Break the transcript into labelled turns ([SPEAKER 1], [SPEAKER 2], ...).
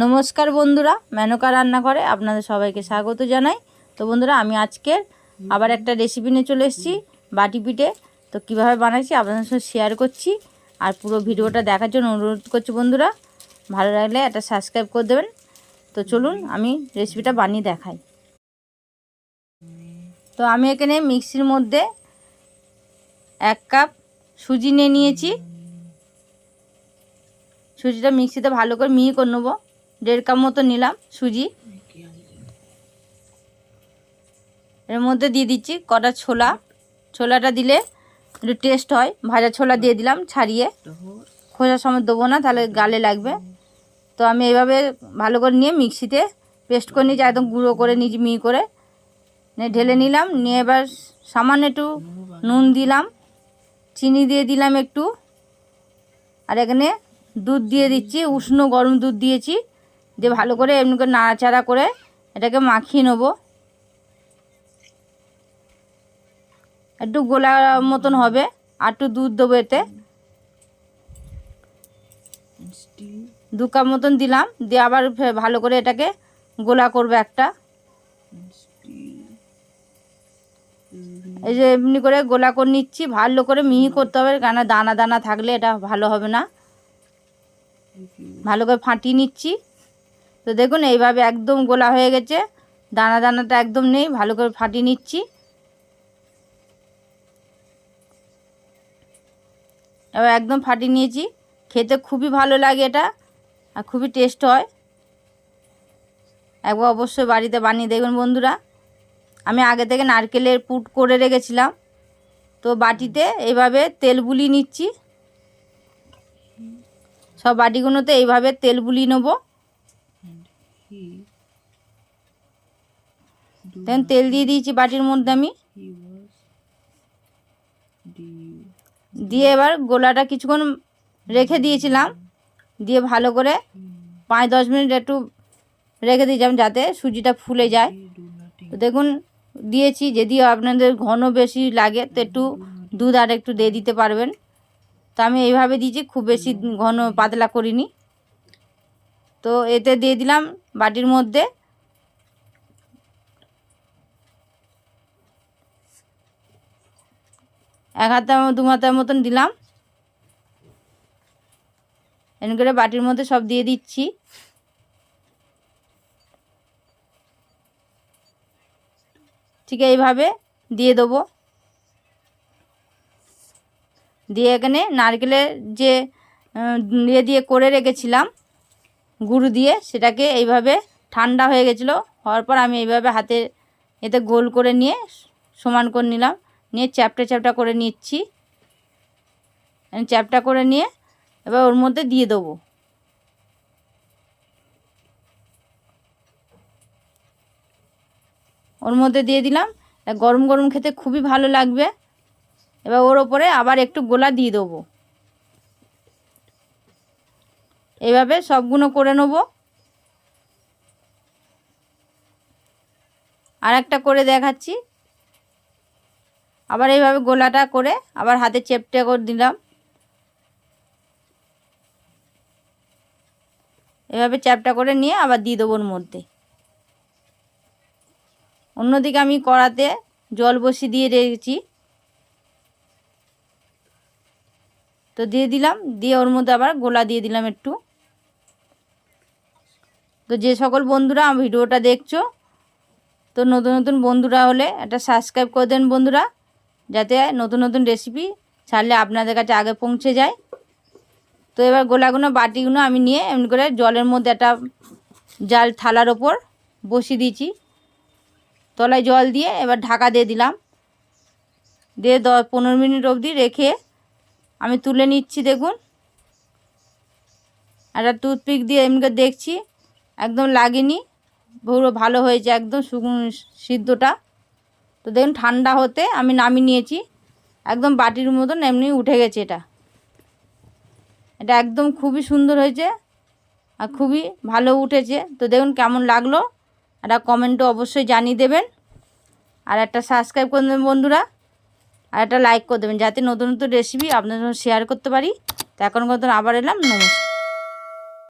[SPEAKER 1] নমস্কার বন্ধুরা, মেনকা রান্না করে আপনাদের সবাইকে স্বাগত জানাই। তো বন্ধুরা, আমি আজকের আবার একটা রেসিপি নিয়ে চলে এসেছি, বাটি পিঠে। তো কীভাবে বানাইছি আপনাদের সঙ্গে শেয়ার করছি আর পুরো ভিডিওটা দেখার জন্য অনুরোধ করছি বন্ধুরা। ভালো লাগলে একটা সাবস্ক্রাইব করে দেবেন। তো চলুন, আমি রেসিপিটা বানিয়ে দেখাই। তো আমি এখানে মিক্সির মধ্যে এক কাপ সুজি নিয়ে নিয়েছি। সুজিটা মিক্সিতে ভালো করে মিহি করে নেব। দেড় কাপ মতো নিলাম সুজি। এর মধ্যে দিয়ে দিচ্ছি কটা ছোলা। ছোলাটা দিলে একটু টেস্ট হয়। ভাজা ছোলা দিয়ে দিলাম ছাড়িয়ে। খোসার সময় দেবো না, তাহলে গালে লাগবে। তো আমি এইভাবে ভালো করে নিয়ে মিক্সিতে পেস্ট করে নিয়েছি, একদম গুঁড়ো করে নিয়েছি, মিহি করে। নিয়ে ঢেলে নিলাম, নিয়ে এবার সামান্য একটু নুন দিলাম। চিনি দিয়ে দিলাম একটু। আর এখানে দুধ দিয়ে দিচ্ছি, উষ্ণ গরম দুধ দিয়েছি। দিয়ে ভালো করে এমনি করে নাড়াচাড়া করে এটাকে মাখিয়ে নেব। একটু গোলা মতন হবে, আর একটু দুধ দেবো এতে। দু কাপ মতন দিলাম, দিয়ে আবার ভালো করে এটাকে গোলা করবে একটা। এই যে এমনি করে গোলা করে নিচ্ছি, ভালো করে মিহি করতে হবে, কেন দানা দানা থাকলে এটা ভালো হবে না। ভালো করে ফাটিয়ে নিচ্ছি। তো দেখুন, এইভাবে একদম গোলা হয়ে গেছে। দানা দানাটা একদম নেই, ভালো করে ফাটিয়ে নিচ্ছি। এবার একদম ফাটিয়ে নিয়েছি। খেতে খুবই ভালো লাগে এটা, আর খুবই টেস্ট হয়। একবার অবশ্যই বাড়িতে বানিয়ে দেখবেন বন্ধুরা। আমি আগে থেকে নারকেলের পুট করে রেখেছিলাম। তো বাটিতে এইভাবে তেল বুলিয়ে নিচ্ছি। সব বাটিগুলোতে এইভাবে তেল বুলিয়ে নেব। দেখুন তেল দিয়ে দিয়েছি বাটির মধ্যে আমি। দিয়ে এবার গোলাটা কিছুক্ষণ রেখে দিয়েছিলাম। দিয়ে ভালো করে পাঁচ দশ মিনিট একটু রেখে দিয়েছিলাম যাতে সুজিটা ফুলে যায়। তো দেখুন দিয়েছি যদি আপনাদের ঘন বেশি লাগে তো একটু দুধ আর একটু দিয়ে দিতে পারবেন। তো আমি এইভাবে দিয়েছি খুব বেশি ঘন পাতলা করিনি। তো এতে দিয়ে দিলাম বাটির মধ্যে এক হাতা দু হাতার মতন দিলাম। এমন করে বাটির মধ্যে সব দিয়ে দিচ্ছি। ঠিক এইভাবে দিয়ে দেবো। দিয়ে এখানে নারকেলের যে ইয়ে দিয়ে করে রেখেছিলাম গুঁড়ো দিয়ে সেটাকে এইভাবে ঠান্ডা হয়ে গেছিল, হওয়ার পর আমি এইভাবে হাতে এতে গোল করে নিয়ে সমান করে নিলাম। নিয়ে চ্যাপটা চ্যাপটা করে নিচ্ছি। চ্যাপটা করে নিয়ে এবার ওর মধ্যে দিয়ে দেবো। ওর মধ্যে দিয়ে দিলাম। গরম গরম খেতে খুবই ভালো লাগবে। এবার ওর ওপরে আবার একটু গোলা দিয়ে দেবো। এইভাবে সবগুলো করে নেব। আর একটা করে দেখাচ্ছি। আবার এইভাবে গোলাটা করে আবার হাতে চেপটে করে দিলাম। এভাবে চ্যাপটা করে নিয়ে আবার দিয়ে দেবো ওর মধ্যে। অন্যদিকে আমি কড়াতে জল বসিয়ে দিয়ে রেখেছি। তো দিয়ে দিলাম, দিয়ে ওর মধ্যে আবার গোলা দিয়ে দিলাম একটু। তো যে সকল বন্ধুরা ভিডিওটা দেখছ, তো নতুন নতুন বন্ধুরা হলে একটা সাবস্ক্রাইব করে দেন বন্ধুরা, যাতে নতুন নতুন রেসিপি ছাড়লে আপনাদের কাছে আগে পৌঁছে যায়। তো এবার গোলাগুলো বাটিগুলো আমি নিয়ে এমনি করে জলের মধ্যে একটা জাল থালার ওপর বসিয়ে দিয়েছি। তলায় জল দিয়ে এবার ঢাকা দিয়ে দিলাম। দিয়ে দশ পনেরো মিনিট অবধি রেখে আমি তুলে নিচ্ছি দেখুন। একটা টুথপিক দিয়ে এমনি করে দেখছি। একদম লাগেনি। পুরো ভালো হয়েছে একদম শুকনো সিদ্ধটা। তো দেখুন, ঠান্ডা হতে আমি নামিয়ে নিয়েছি। একদম বাটির মতন এমনি উঠে গেছে এটা। এটা একদম খুবই সুন্দর হয়েছে আর খুবই ভালো উঠেছে। তো দেখুন কেমন লাগল। একটা কমেন্টও অবশ্যই জানিয়ে দেবেন। আর একটা সাবস্ক্রাইব করে দেবেন বন্ধুরা। আর একটা লাইক করে দেবেন যাতে নতুন নতুন রেসিপি আপনাদের শেয়ার করতে পারি। তো এখন কত আবার এলাম। নমস্কার।